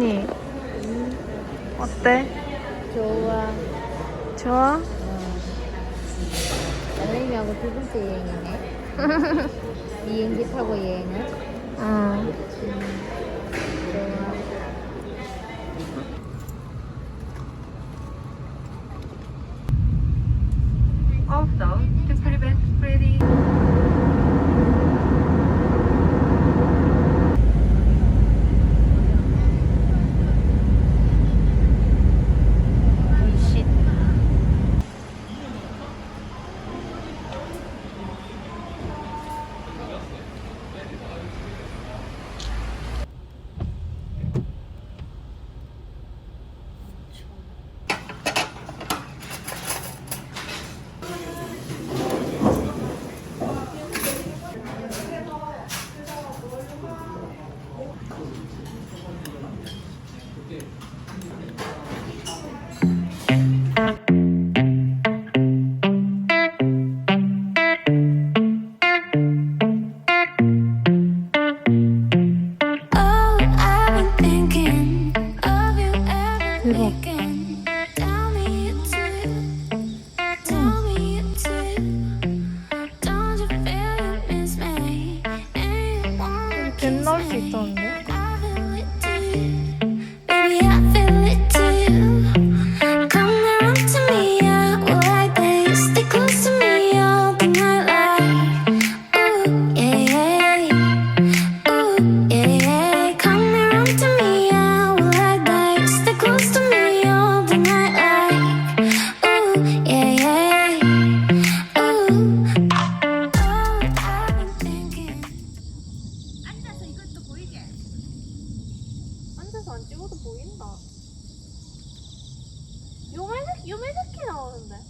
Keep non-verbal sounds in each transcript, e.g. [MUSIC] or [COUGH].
언니 어때? 좋아. 좋아? 여행하고 두 번째 여행이네. [LAUGHS] 비행기 타고 여행을. 응. 음. 보인다. 요매색 요매색이 나오는데.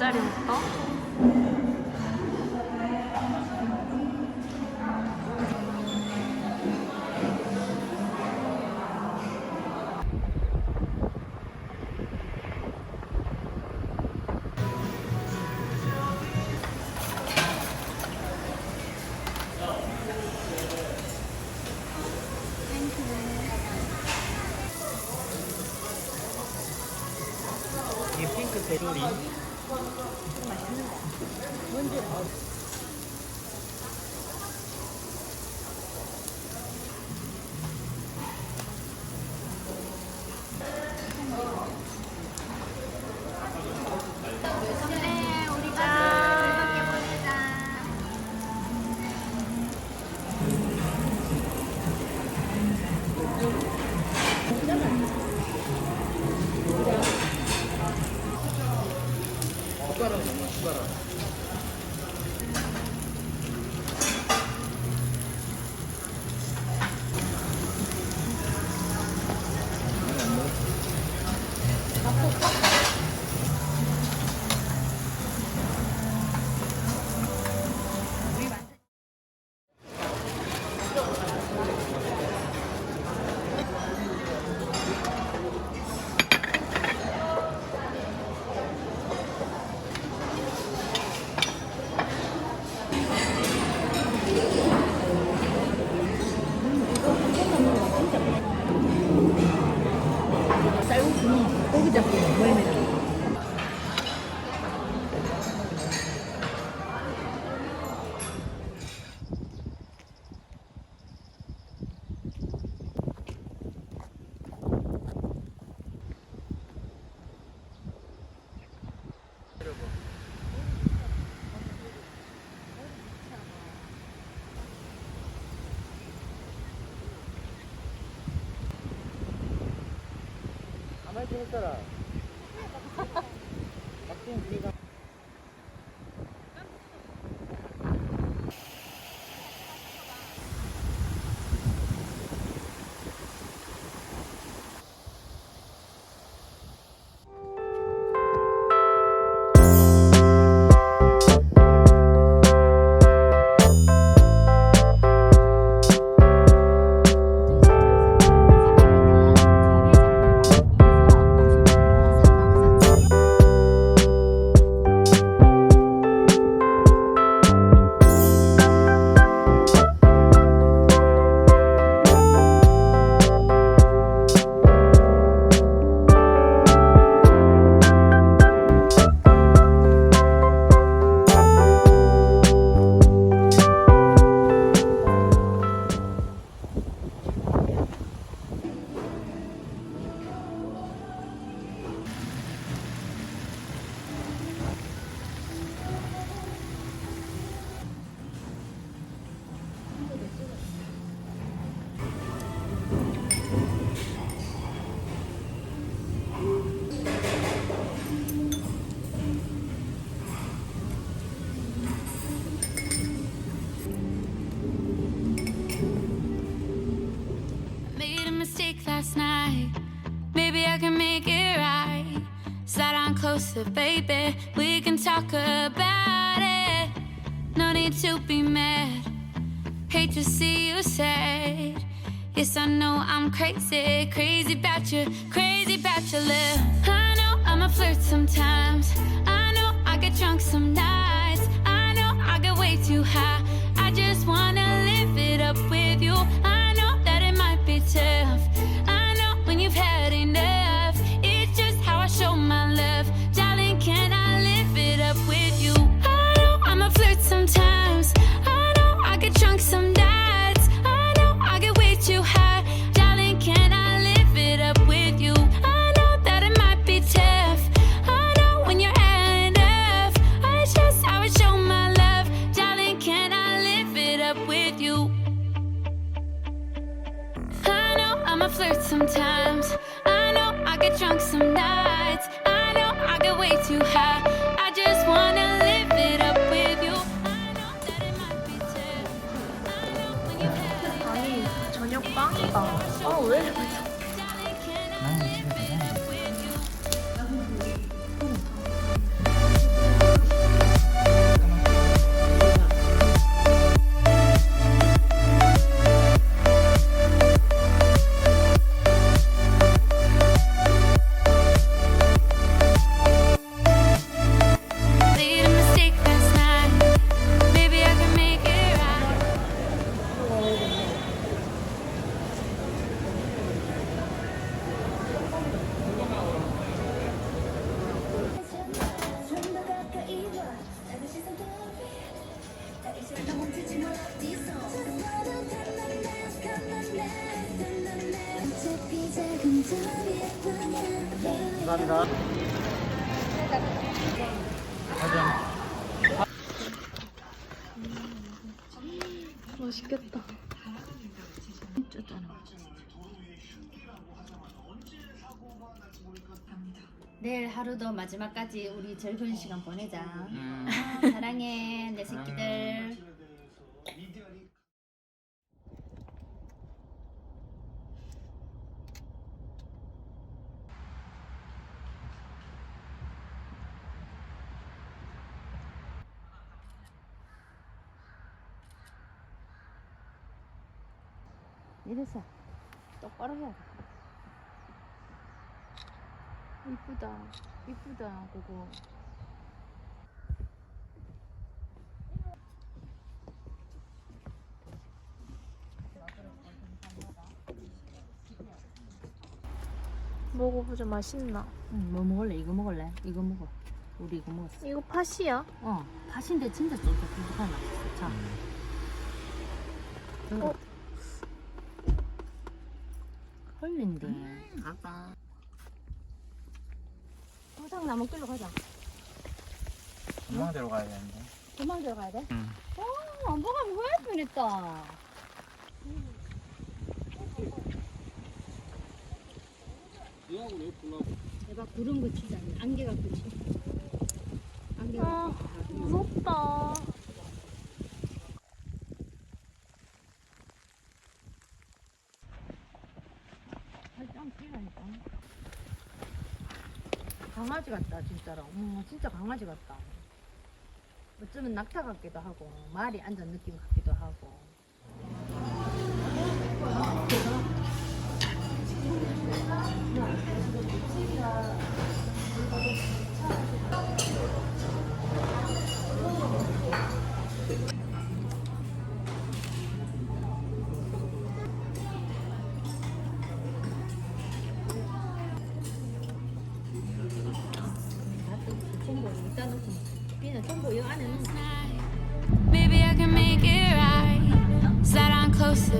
돗자리부터? 핑크 배로리 めたら、バッキン closer, baby. We can talk about it. No need to be mad. Hate to see you sad. Yes, I know I'm crazy, crazy about you, crazy about your love. I know I'm a flirt sometimes. I know I get drunk some nights. I know I get way too high. my flirt sometimes. 감사합니다. 가자. 맛있겠다. 내일 하루도 마지막까지 우리 즐거운 시간 보내자. 음. 사랑해 내 새끼들. 이래서 똑바로 해야 돼. 이쁘다, 이쁘다 그거. 먹어보자 맛있나? 응, 뭐 먹을래? 이거 먹을래? 이거 먹어. 우리 이거 먹었어. 이거 팥이야? 어, 팥인데 진짜 쫀득쫀득하게 맛있어. 자. 어? 헐린데. 아빠. 도장 나무 길로 가자. 금방대로 가야 되는데. 도망 들어가야 돼? 응. 어, 안 보가면 후회할 뻔했다. 대박 구름 그치잖아. 안개가 그치. 안개가 아, 무섭다. 강아지 같다 진짜로. 음, 진짜 강아지 같다. 어쩌면 낙타 같기도 하고 말이 앉은 느낌 같기도 하고. on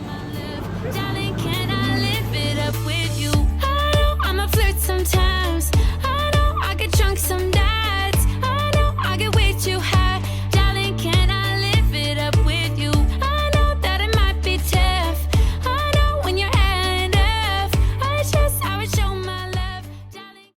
sometimes. I know I get drunk sometimes.